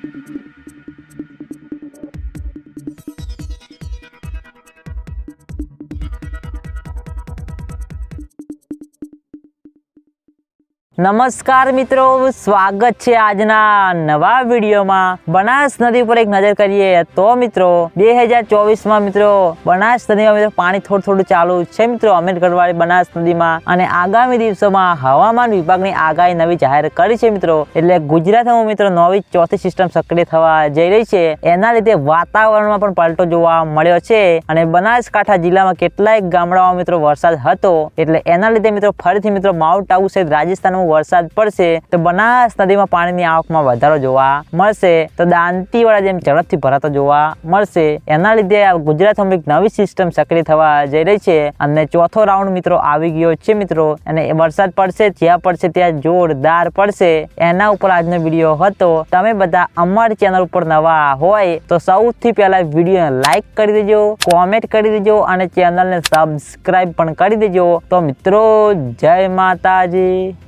Thank you. નમસ્કાર મિત્રો, સ્વાગત છે આજના નવા વિડીયોમાં. બનાસ નદી ઉપર એક નજર કરીએ તો મિત્રો બે હજાર ચોવીસમાં મિત્રો, બનાસ નદીમાં મિત્રો પાણી થોડું થોડું ચાલુ છે મિત્રો અમીરગઢવાળી બનાસ નદીમાં. અને આગામી દિવસોમાં હવામાન વિભાગની આગાહી નવી જાહેર કરી છે મિત્રો. એટલે ગુજરાતમાં મિત્રો નવી ચોથી સિસ્ટમ સક્રિય થવા જઈ રહી છે. એના લીધે વાતાવરણમાં પણ પલટો જોવા મળ્યો છે. અને બનાસકાંઠા જિલ્લામાં કેટલાય ગામડાઓમાં મિત્રો વરસાદ હતો. એટલે એના લીધે મિત્રો ફરીથી મિત્રો માઉન્ટ આબુ સહિત રાજસ્થાનમાં વરસાદ પડશે તો બનાસ નદીમાં પાણીની આવકમાં વધારો જોવા મળશે તો દાંતીવાળા જેમ ઝડપથી ભરાતો જોવા મળશે. એના લીધે ગુજરાતમાં એક નવી સિસ્ટમ સક્રિય થવા જઈ રહી છે. અને ચોથો રાઉન્ડ મિત્રો આવી ગયો છે મિત્રો. અને વરસાદ પડશે, જ્યાં પડશે ત્યાં જોરદાર પડશે. એના ઉપર આજનો વીડિયો હતો. તમે બધા અમારી ચેનલ ઉપર નવા હોય તો સૌથી પહેલા વિડીયોને લાઈક કરી દેજો, કોમેન્ટ કરી દેજો અને ચેનલને સબસ્ક્રાઇબ પણ કરી દેજો. તો મિત્રો, જય માતાજી.